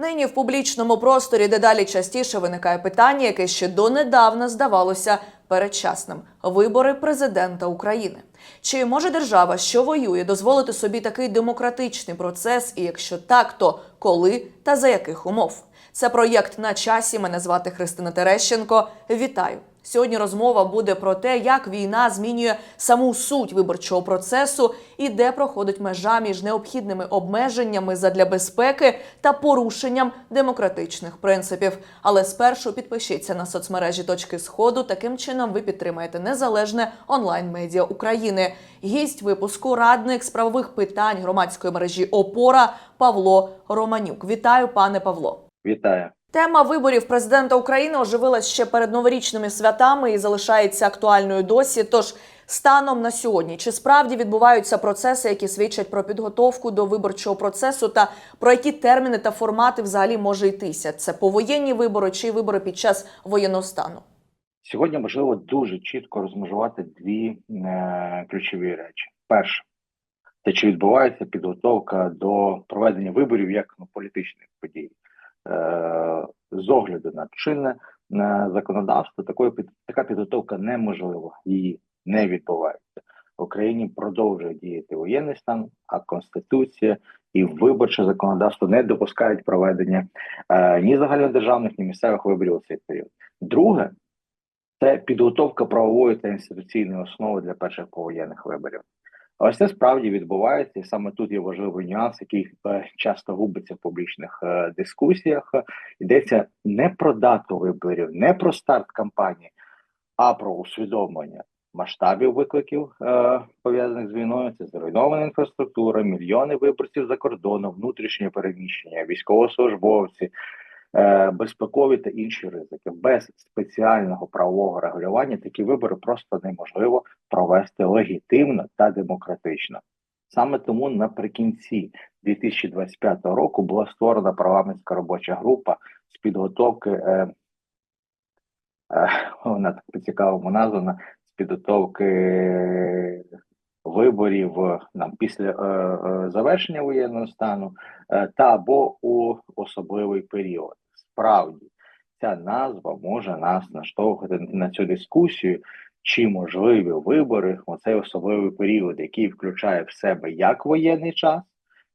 Нині в публічному просторі дедалі частіше виникає питання, яке ще донедавна здавалося передчасним вибори президента України. Чи може держава, що воює, дозволити собі такий демократичний процес? І якщо так, то коли та за яких умов? Це проєкт на часі. Мене звати Христина Терещенко. Вітаю! Сьогодні розмова буде про те, як війна змінює саму суть виборчого процесу і де проходить межа між необхідними обмеженнями задля безпеки та порушенням демократичних принципів. Але спершу підпишіться на соцмережі точки сходу. Таким чином ви підтримаєте незалежне онлайн-медіа України. Гість випуску радник з правових питань громадської мережі Опора Павло Романюк. Вітаю, пане Павло. Вітаю. Тема виборів президента України оживилась ще перед новорічними святами і залишається актуальною досі. Тож станом на сьогодні чи справді відбуваються процеси, які свідчать про підготовку до виборчого процесу, та про які терміни та формати взагалі може йтися? Це повоєнні вибори чи вибори під час воєнного стану? Сьогодні важливо дуже чітко розмежувати дві е, ключові речі. Перше, те, чи відбувається підготовка до проведення виборів як ну, політичних подій. Е, з огляду на чинне законодавство, такої під така підготовка неможлива, її не відбувається. В Україні продовжує діяти воєнний стан, а конституція і виборче законодавство не допускають проведення е, ні загальнодержавних, ні місцевих виборів у цей період. Друге, це підготовка правової та інституційної основи для перших повоєнних виборів. Ось це справді відбувається, і саме тут є важливий нюанс, який е, часто губиться в публічних е, дискусіях. Йдеться не про дату виборів, не про старт кампанії, а про усвідомлення масштабів викликів, е, пов'язаних з війною. Це зруйнована інфраструктура, мільйони виборців за кордоном, внутрішнє переміщення, військовослужбовці, безпекові та інші ризики. Без спеціального правового регулювання такі вибори просто неможливо провести легітимно та демократично. Саме тому наприкінці 2025 року була створена парламентська робоча група з підготовки. Е, е, вона так по-цікавому названа з підготовки виборів е, нам після е, е, завершення воєнного стану е, та або у особливий період. Справді, ця назва може нас наштовхувати на цю дискусію, чи можливі вибори у цей особливий період, який включає в себе як воєнний час,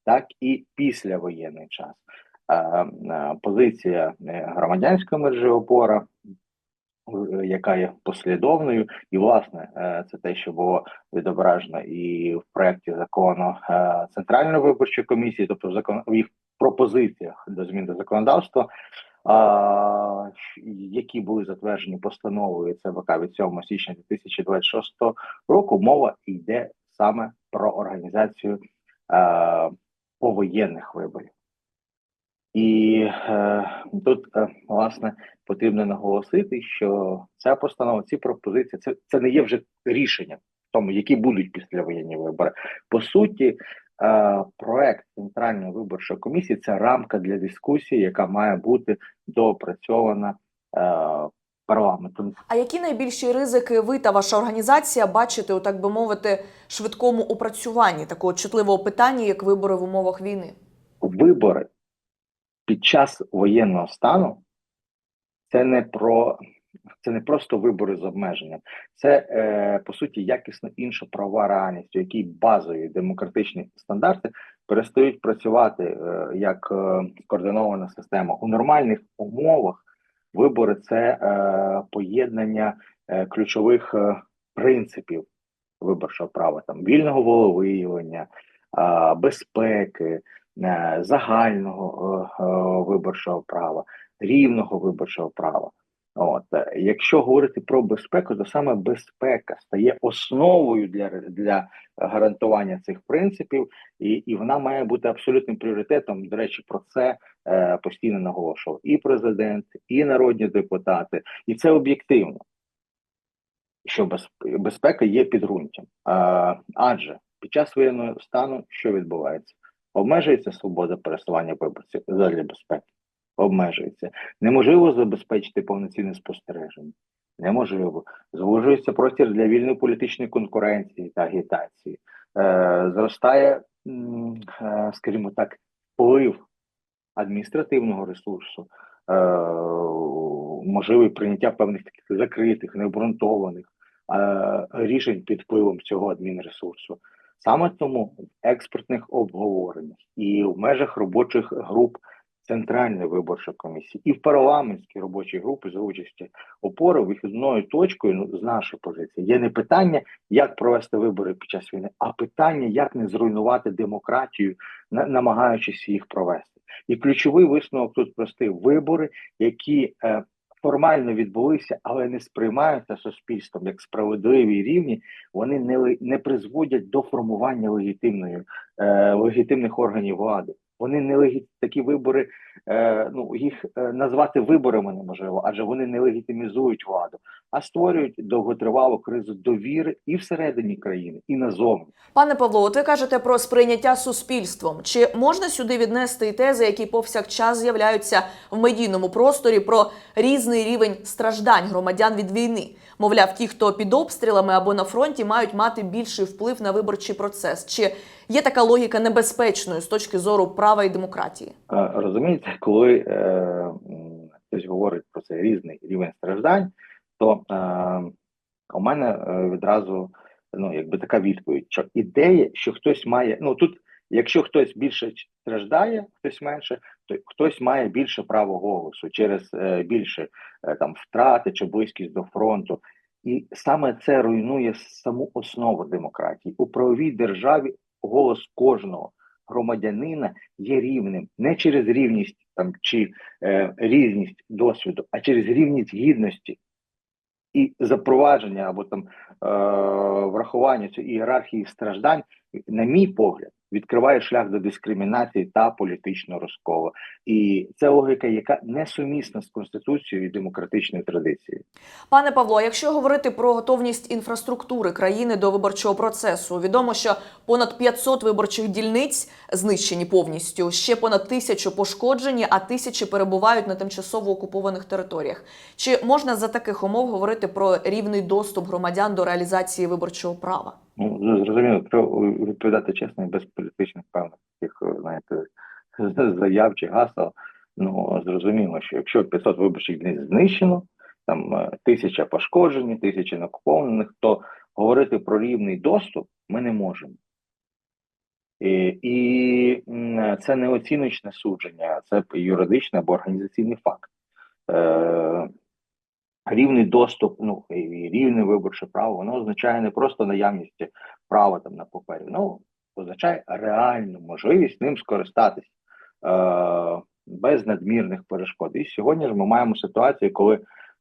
так і післявоєнний час. Позиція е, громадянської мережі опора, е, яка є послідовною, і власне е, це те, що було відображено і в проєкті закону Центральної виборчої комісії, тобто в закон в їх пропозиціях до змін до законодавства, які були затверджені постановою ЦВК від 7 січня 2026 року, мова йде саме про організацію е, повоєнних виборів. І е, тут е, власне потрібно наголосити, що ця постанова, ці пропозиції, це, це не є вже рішенням тому, які будуть післявоєнні вибори. По суті, проект центральної виборчої комісії це рамка для дискусії, яка має бути доопрацьована е, парламентом. А які найбільші ризики ви та ваша організація бачите у так би мовити швидкому опрацюванні такого чутливого питання, як вибори в умовах війни? Вибори під час воєнного стану це не про це не просто вибори з обмеженням, це е, по суті якісно інша правова реальність, у якій базові демократичні стандарти перестають працювати е, як е, координована система у нормальних умовах. Вибори це е, поєднання е, ключових е, принципів виборчого права, там вільного волевиявлення, е, безпеки, е, загального е, е, виборчого права, рівного виборчого права. От е, якщо говорити про безпеку, то саме безпека стає основою для, для гарантування цих принципів, і, і вона має бути абсолютним пріоритетом. До речі, про це е, постійно наголошував і президент, і народні депутати, і це об'єктивно. Що без, безпека є підґрунтям. А, адже під час воєнного стану що відбувається? Обмежується свобода пересування виборців задля безпеки. Обмежується. Неможливо забезпечити повноцінне спостереження. Неможливо. Звужується простір для вільної політичної конкуренції та агітації. Е, зростає, е, скажімо так, вплив адміністративного ресурсу, е, можливе прийняття певних таких закритих, необґрунтованих е, рішень під впливом цього адмінресурсу. Саме тому в експертних обговореннях і в межах робочих груп Центральної виборчої комісії і в парламентській робочій групі за участі опори вихідною точкою ну, з нашої позиції є не питання, як провести вибори під час війни, а питання, як не зруйнувати демократію, на- намагаючись їх провести. І ключовий висновок тут простий: вибори, які е, формально відбулися, але не сприймаються суспільством як справедливі і рівні, вони не, не призводять до формування легітимної е, легітимних органів влади. Вони не легі... такі вибори, е, ну їх е, назвати виборами неможливо, адже вони не легітимізують владу, а створюють довготривалу кризу довіри і всередині країни, і назовні. Пане Павло, ви кажете про сприйняття суспільством. Чи можна сюди віднести і тези, які повсякчас з'являються в медійному просторі про різний рівень страждань громадян від війни? Мовляв, ті, хто під обстрілами або на фронті, мають мати більший вплив на виборчий процес. Чи є така логіка небезпечною з точки зору права і демократії? Розумієте, коли е, хтось говорить про цей різний рівень страждань, то е, у мене е, відразу ну, якби така відповідь, що ідея, що хтось має, ну тут, якщо хтось більше страждає, хтось менше, то хтось має більше право голосу через е, більше е, там втрати чи близькість до фронту. І саме це руйнує саму основу демократії у правовій державі. Голос кожного громадянина є рівним не через рівність там чи е, різність досвіду, а через рівність гідності і запровадження або там е, врахування цієї ієрархії страждань, на мій погляд, відкриває шлях до дискримінації та політичного розколу. І це логіка, яка несумісна з конституцією і демократичною традицією. Пане Павло, якщо говорити про готовність інфраструктури країни до виборчого процесу, відомо, що понад 500 виборчих дільниць знищені повністю, ще понад тисячу пошкоджені, а тисячі перебувають на тимчасово окупованих територіях. Чи можна за таких умов говорити про рівний доступ громадян до реалізації виборчого права? Ну зрозуміло, треба відповідати чесно і без політичних певних таких, е, знаєте, заяв чи гасел. Ну зрозуміло, що якщо 500 виборчих днів знищено, там е, тисяча пошкоджені, тисяча неокупованих, то говорити про рівний доступ ми не можемо. І, і це не оціночне судження, це юридичний або організаційний факт. Е, рівний доступ, ну і рівне виборче право, воно означає не просто наявність права там на папері, воно означає реальну можливість ним скористатись е, без надмірних перешкод. І сьогодні ж ми маємо ситуацію, коли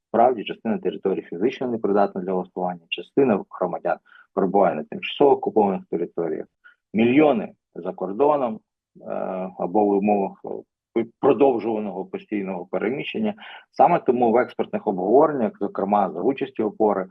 справді частина території фізично непридатна для голосування, частина громадян перебуває на тимчасово окупованих територіях, мільйони за кордоном е, або в умовах продовжуваного постійного переміщення. Саме тому в експертних обговореннях, зокрема за участі опори,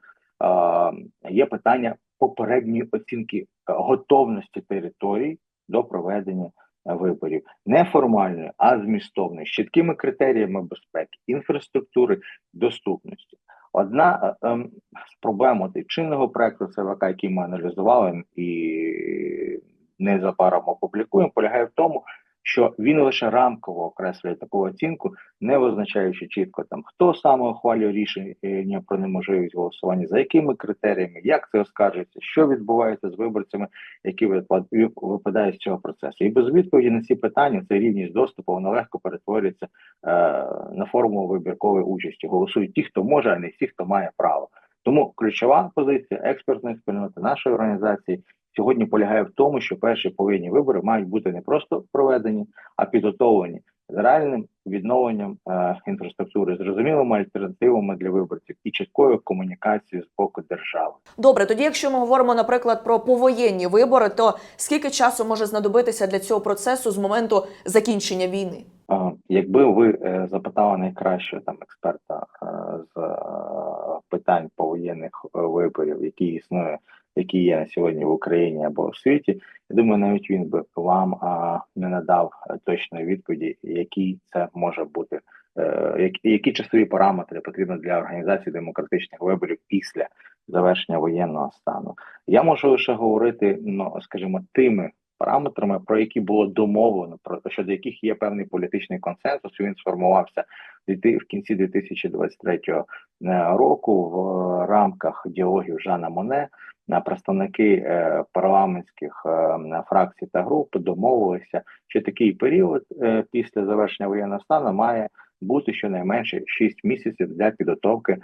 є питання попередньої оцінки е, готовності територій до проведення виборів не формальної, а змістовної, з чіткими критеріями безпеки, інфраструктури, доступності. Одна е, ем, з проблем чинного проекту ЦВК, який ми аналізували і незабаром опублікуємо, полягає в тому, що він лише рамково окреслює таку оцінку, не визначаючи чітко там хто саме ухвалює рішення про неможливість голосування, за якими критеріями, як це оскаржується, що відбувається з виборцями, які випадають з цього процесу. І без відповіді на ці питання цей рівність доступу вона легко перетворюється е, на формулу вибіркової участі. Голосують ті, хто може, а не всі, хто має право. Тому ключова позиція експертної спільноти нашої організації сьогодні полягає в тому, що перші повинні вибори мають бути не просто проведені, а підготовлені з реальним відновленням е, інфраструктури, зрозумілими альтернативами для виборців і чіткою комунікацією з боку держави. Добре, тоді, якщо ми говоримо, наприклад, про повоєнні вибори, то скільки часу може знадобитися для цього процесу з моменту закінчення війни? Е, Якби ви е, запитали найкращого там експерта е, з е, питань повоєнних е, виборів, які існує, які є на сьогодні в Україні або в світі, я думаю, навіть він би вам а, не надав е, точної відповіді, який це може бути, е, які, які часові параметри потрібні для організації демократичних виборів після завершення воєнного стану. Я можу лише говорити, ну скажімо, тими параметрами, про які було домовлено, про щодо яких є певний політичний консенсус. Він сформувався в кінці 2023 е, року в рамках діалогів Жана Моне. На представники е, парламентських е, фракцій та груп домовилися, що такий період е, після завершення воєнного стану має бути щонайменше 6 місяців для підготовки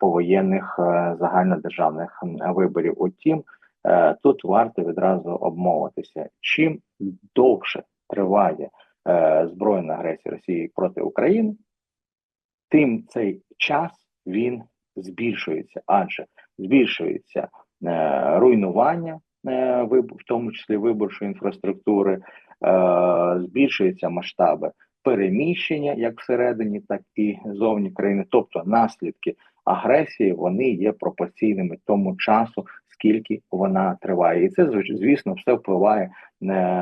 повоєнних загальнодержавних виборів. Утім, тут варто відразу обмовитися. Чим довше триває збройна агресія Росії проти України, тим цей час він збільшується, адже збільшується руйнування, е, в тому числі виборчої інфраструктури, е, збільшуються масштаби переміщення як всередині, так і зовні країни. Тобто наслідки агресії вони є пропорційними тому часу, скільки вона триває, і це звісно все впливає е,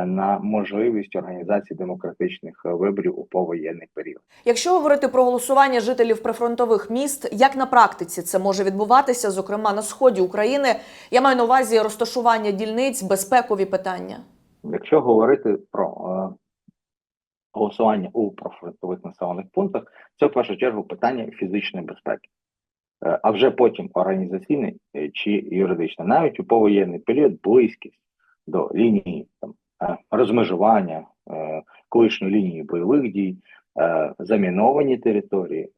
на можливість організації демократичних е, виборів у повоєнний період. Якщо говорити про голосування жителів прифронтових міст, як на практиці це може відбуватися, зокрема на сході України, я маю на увазі розташування дільниць, безпекові питання. Якщо говорити про е, голосування у профронтових населених пунктах, це в першу чергу питання фізичної безпеки, а вже потім організаційне е, чи юридичне. Навіть у повоєнний період близькість до лінії там, е, розмежування е, колишньої лінії бойових дій, е, заміновані території,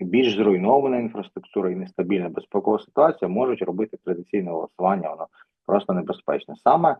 більш зруйнована інфраструктура і нестабільна безпекова ситуація можуть робити традиційне голосування. Воно просто небезпечне. Саме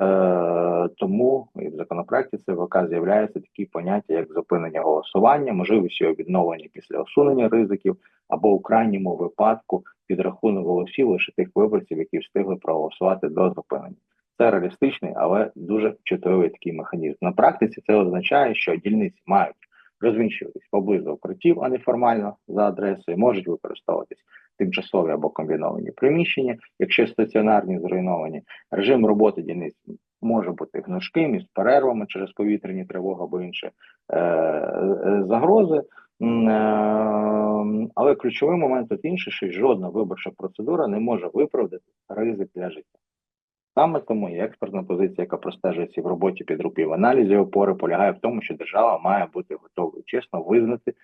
Е, тому і в законопроекті ЦВК з'являються такі поняття, як зупинення голосування, можливість його відновлення після усунення ризиків, або у крайньому випадку підрахунок голосів лише тих виборців, які встигли проголосувати до зупинення. Це реалістичний, але дуже чутливий такий механізм. На практиці це означає, що дільниці мають розміщуватись поблизу укриттів, а не формально за адресою, можуть використовуватись тимчасові або комбіновані приміщення, якщо стаціонарні зруйновані. Режим роботи дільниць може бути гнучким із перервами через повітряні тривоги або інші е, е, загрози. Е, Але ключовий момент тут інший, що жодна виборча процедура не може виправдати ризик для життя. Саме тому і експертна позиція, яка простежується в роботі підрупів в аналізі опори, полягає в тому, що держава має бути готовою чесно визнати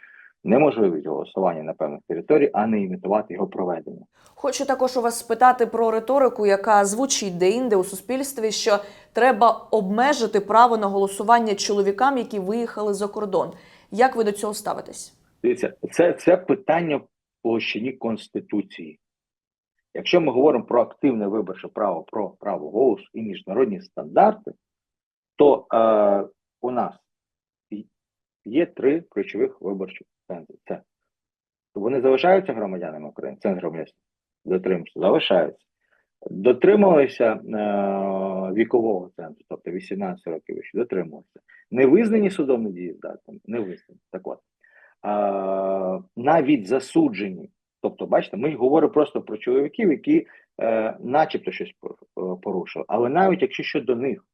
неможливість голосування на певних територіях, а не імітувати його проведення. Хочу також у вас спитати про риторику, яка звучить деінде у суспільстві, що треба обмежити право на голосування чоловікам, які виїхали за кордон. Як ви до цього ставитесь? Дивіться, це, це питання в площині Конституції. Якщо ми говоримо про активне виборче право, про право голосу і міжнародні стандарти, то е, у нас є три ключових виборчих центри. Це вони залишаються громадянами України, центр громадянства дотримуються, залишаються. Дотрималися е, вікового центру, тобто 18 років вище, дотрималися. Не визнані судом недієздатними, не визнані. Так от. Е, навіть засуджені. Тобто, бачите, ми говоримо просто про чоловіків, які е, начебто щось е, порушили. Але навіть якщо щодо них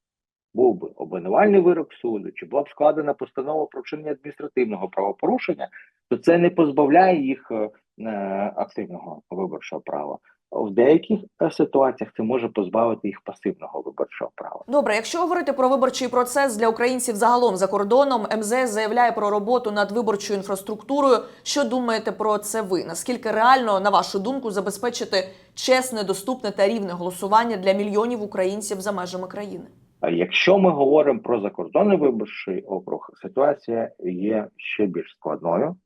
був би обвинувальний вирок суду, чи була б складена постанова про вчинення адміністративного правопорушення, то це не позбавляє їх е, е, активного виборчого права. В деяких е, ситуаціях це може позбавити їх пасивного виборчого права. Добре, якщо говорити про виборчий процес для українців загалом за кордоном, МЗС заявляє про роботу над виборчою інфраструктурою. Що думаєте про це ви? Наскільки реально, на вашу думку, забезпечити чесне, доступне та рівне голосування для мільйонів українців за межами країни? Якщо ми говоримо про закордонний виборчий округ, ситуація є ще більш складною,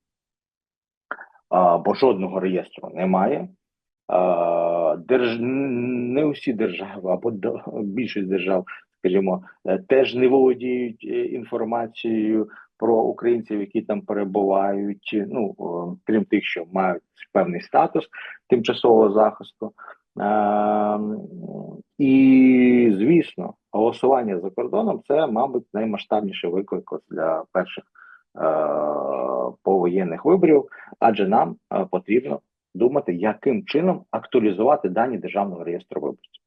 бо жодного реєстру немає. Держ... Не усі держави або більшість держав, скажімо, е, теж не володіють е, інформацією про українців, які там перебувають. Ну крім тих, що мають певний статус тимчасового захисту. І звісно, голосування за кордоном це, мабуть, наймасштабніший виклик для перших е, повоєнних виборів, адже нам е, потрібно думати, яким чином актуалізувати дані державного реєстру виборців.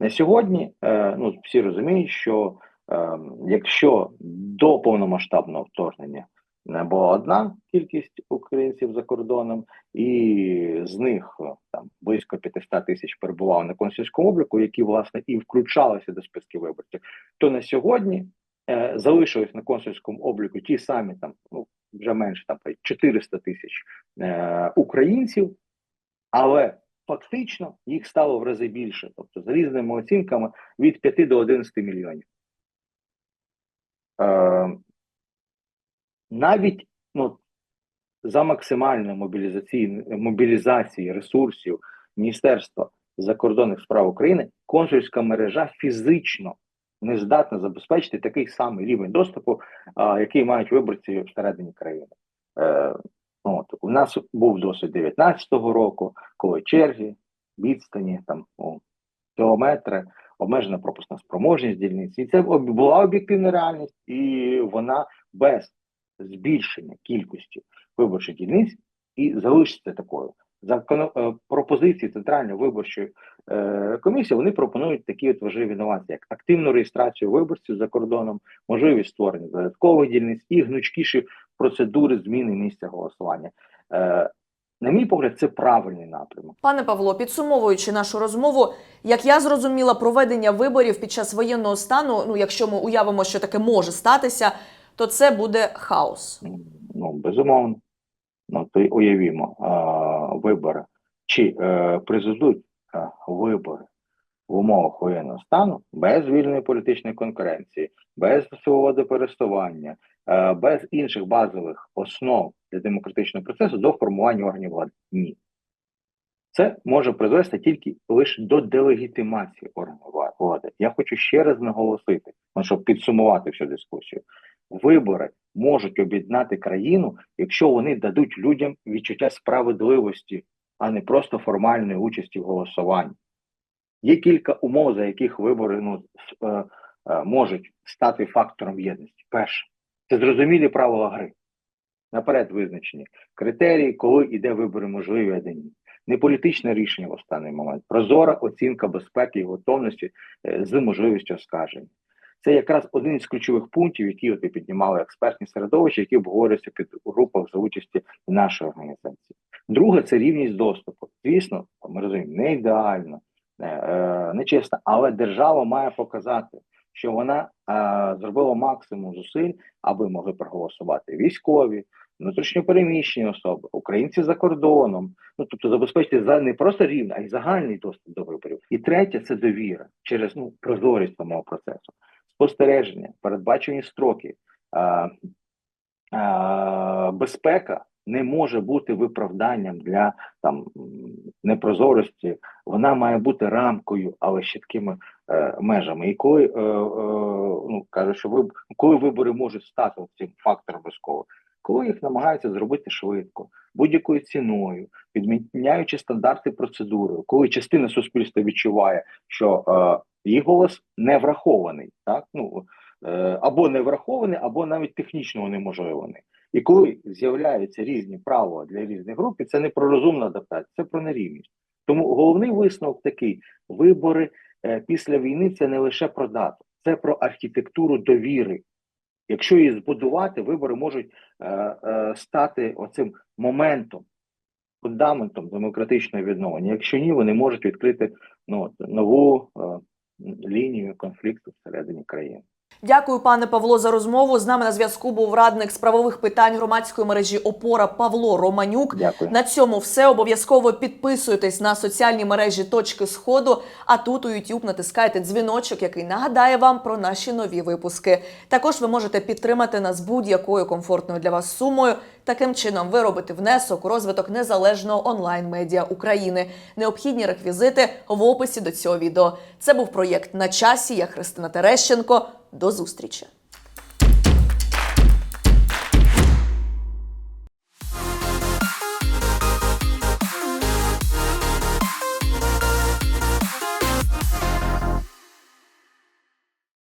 На сьогодні е, ну, всі розуміють, що е, якщо до повномасштабного вторгнення була одна кількість українців за кордоном, і з них е, там близько 500 тисяч перебувало на консульському обліку, які власне і включалися до списків виборців. То на сьогодні е, залишились на консульському обліку ті самі там, ну вже менше там 400 тисяч е, українців, але фактично їх стало в рази більше, тобто за різними оцінками від 5 до 11 мільйонів. Е, навіть ну, за максимальної мобілізації, мобілізації ресурсів Міністерства закордонних справ України консульська мережа фізично не здатна забезпечити такий самий рівень доступу, а, який мають виборці всередині країни. Е, от, у нас був досвід 19-го року, коли черги, відстані, там о, кілометри, обмежена пропускна спроможність дільниць. І це об- була об'єктивна реальність, і вона без збільшення кількості виборчих дільниць і залишиться такою. Законо е, пропозиції Центральної виборчої е, комісії вони пропонують такі от важливі інновації, як активну реєстрацію виборців за кордоном, можливість створення додаткових дільниць і гнучкіші процедури зміни місця голосування. Е, на мій погляд, це правильний напрямок. Пане Павло, підсумовуючи нашу розмову, як я зрозуміла, проведення виборів під час воєнного стану, ну якщо ми уявимо, що таке може статися, то це буде хаос. Ну, безумовно. Ну, то уявімо, а, вибори. Чи е, призведуть вибори в умовах воєнного стану без вільної політичної конкуренції, без свободи пересування, е, без інших базових основ для демократичного процесу до формування органів влади? Ні. Це може призвести тільки лише до делегітимації органів влади. Я хочу ще раз наголосити, ну, щоб підсумувати всю дискусію. Вибори можуть об'єднати країну, якщо вони дадуть людям відчуття справедливості, а не просто формальної участі в голосуванні. Є кілька умов, за яких вибори ну, е, е, можуть стати фактором єдності. Перше, це зрозумілі правила гри. Наперед визначені критерії, коли іде вибори можливі, а де ні. Не політичне рішення в останній момент, прозора оцінка безпеки і готовності е, з можливістю оскарження. Це якраз один із ключових пунктів, які от піднімали експертні середовища, які обговорюються під групах за участі нашої організації. Друге це рівність доступу. Звісно, ми розуміємо, не ідеально, не, е, не чесно, але держава має показати, що вона е, зробила максимум зусиль, аби могли проголосувати військові, внутрішньопереміщені особи, українці за кордоном. Ну тобто забезпечити за не просто рівний, а й загальний доступ до виборів. І третє це довіра через ну прозорість самого процесу, спостереження, передбачені строки. А, а, безпека не може бути виправданням для там непрозорості. Вона має бути рамкою, але з чіткими е, межами. І коли е, е, ну кажуть, що виб... коли вибори можуть стати цим фактором обов'язково, коли їх намагаються зробити швидко, будь-якою ціною, підміняючи стандарти процедури, коли частина суспільства відчуває, що е, їх голос не врахований, так ну е, або не врахований, або навіть технічно унеможливлений. І коли з'являються різні правила для різних груп, і це не про розумну адаптацію, це про нерівність. Тому головний висновок такий: вибори е, після війни це не лише про дату, це про архітектуру довіри. Якщо її збудувати, вибори можуть е, е, стати оцим моментом, фундаментом демократичного відновлення. Якщо ні, вони можуть відкрити ну, нову е, лінію конфлікту всередині країни. Дякую, пане Павло, за розмову. З нами на зв'язку був радник з правових питань громадської мережі Опора Павло Романюк. Дякую. На цьому все обов'язково підписуйтесь на соціальні мережі точки сходу. А тут у YouTube натискайте дзвіночок, який нагадає вам про наші нові випуски. Також ви можете підтримати нас будь-якою комфортною для вас сумою. Таким чином, ви робите внесок у розвиток незалежного онлайн медіа України. Необхідні реквізити в описі до цього відео. Це був проєкт на часі. Я Христина Терещенко. До зустрічі.